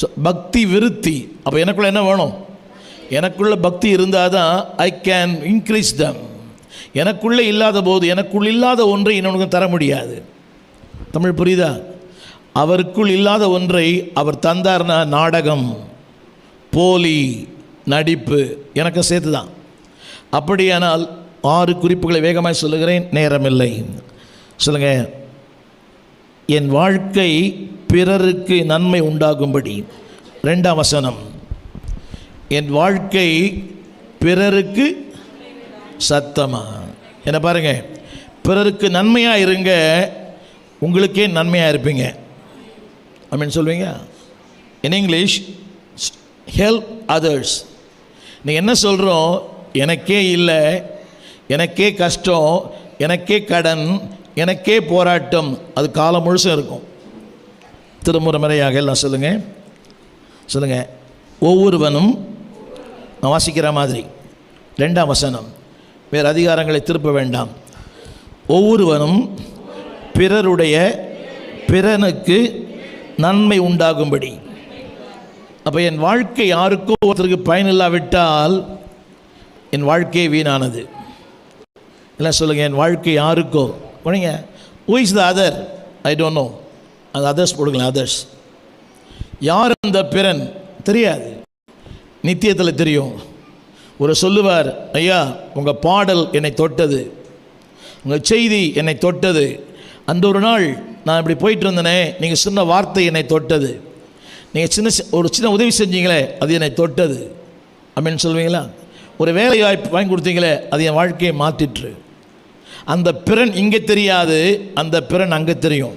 So பக்தி விருத்தி அப்போ எனக்குள்ளே என்ன வேணும்? எனக்குள்ளே பக்தி இருந்தால் தான் ஐ கேன் இன்க்ரீஸ் தம் எனக்குள்ளே இல்லாத போது எனக்குள் இல்லாத ஒன்றை இன்னொன்று தர முடியாது. தமிழ் புரியுதா? அவருக்குள் இல்லாத ஒன்றை அவர் தந்தார்னா நாடகம் போலி நடிப்பு எனக்கு சேர்த்து தான் அப்படியானால் ஆறு குறிப்புகளை வேகமாக சொல்லுகிறேன் நேரமில்லை. சொல்லுங்கள் என் வாழ்க்கை பிறருக்கு நன்மை உண்டாகும்படி. ரெண்டாம் வசனம். என் வாழ்க்கை பிறருக்கு சத்தமாக என்ன பாருங்கள் பிறருக்கு நன்மையாக இருங்க உங்களுக்கே நன்மையாக இருப்பீங்க. அப்படின்னு சொல்லுவீங்க இன் இங்கிலீஷ் ஹெல்ப் அதர்ஸ் நீ என்ன சொல்கிறோம் எனக்கே இல்லை எனக்கே கஷ்டம் எனக்கே கடன் எனக்கே போராட்டம். அது காலம் முழுசும் இருக்கும். திருமுறை முறையாக எல்லாம் சொல்லுங்கள் சொல்லுங்கள் ஒவ்வொருவனும் நான் வாசிக்கிற மாதிரி. ரெண்டாம் வசனம். வேறு அதிகாரங்களை திருப்ப வேண்டாம். ஒவ்வொருவனும் பிறருடைய பிறனுக்கு நன்மை உண்டாகும்படி. அப்போ என் வாழ்க்கை யாருக்கோ ஒருத்தருக்கு பயனில்லாவிட்டால் என் வாழ்க்கையே வீணானது. இல்லை சொல்லுங்கள் என் வாழ்க்கை யாருக்கோ. போனீங்க. Who is the other I don't know அது அதர்ஸ் போடுங்களேன் அதர்ஸ் யார் அந்த பிறன்? தெரியாது. நித்தியத்தில் தெரியும். ஒரு சொல்லுவார் ஐயா உங்கள் பாடல் என்னை தொட்டது. உங்கள் செய்தி என்னை தொட்டது. அந்த ஒரு நாள் நான் இப்படி போயிட்டு இருந்தேனே நீங்கள் சொன்ன வார்த்தை என்னை தொட்டது. நீங்கள் சின்ன ஒரு சின்ன உதவி செஞ்சீங்களே அது என்னை தொட்டது. அப்படின்னு சொல்லுவீங்களா ஒரு வேலை வாய்ப்பு வாங்கி கொடுத்தீங்களே அது என் வாழ்க்கையை மாற்றிற்று. அந்த பிறன் இங்கே தெரியாது அந்த பிறன் அங்கே தெரியும்.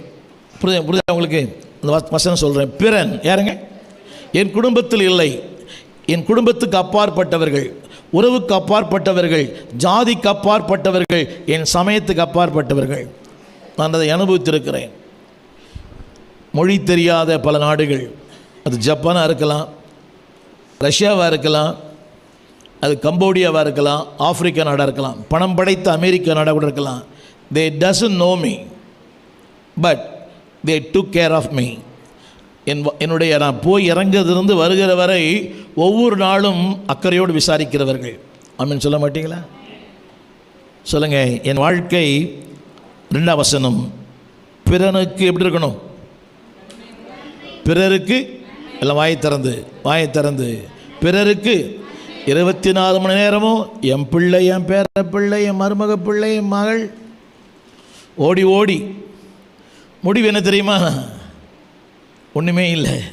புரியுதா புரியுதா உங்களுக்கு? அந்த வசனம் சொல்கிறேன் பிறன் யாருங்க? என் குடும்பத்தில் இல்லை. என் குடும்பத்துக்கு அப்பாற்பட்டவர்கள் உறவுக்கு அப்பாற்பட்டவர்கள் ஜாதிக்கு அப்பாற்பட்டவர்கள் என் சமயத்துக்கு அப்பாற்பட்டவர்கள். நான் அதை அனுபவித்திருக்கிறேன். மொழி தெரியாத பல நாடுகள். அது ஜப்பானாக இருக்கலாம் ரஷ்யாவாக இருக்கலாம் அது கம்போடியாவாக இருக்கலாம் ஆப்பிரிக்கா நாடாக இருக்கலாம். பணம் படைத்த அமெரிக்கா நாடாக கூட இருக்கலாம். They doesn't know me but they took care of me என் வ- என்னுடைய நான் போய் இறங்குறதுலேருந்து வருகிற வரை ஒவ்வொரு நாளும் அக்கறையோடு விசாரிக்கிறவர்கள். ஆமென் சொல்ல மாட்டீங்களா? சொல்லுங்கள் என் வாழ்க்கை ரெண்டாம் வசனம். பிறனுக்கு எப்படி இருக்கணும்? பிறருக்கு எல்லாம் வாயை திறந்து வாயை திறந்து. பிறருக்கு இருபத்தி நாலு மணி நேரமும் என் பிள்ளை என் பேர பிள்ளை என் மருமக பிள்ளை என் மகள். ஓடி ஓடி முடிவு என்ன தெரியுமா? ஒன்றுமே இல்லை.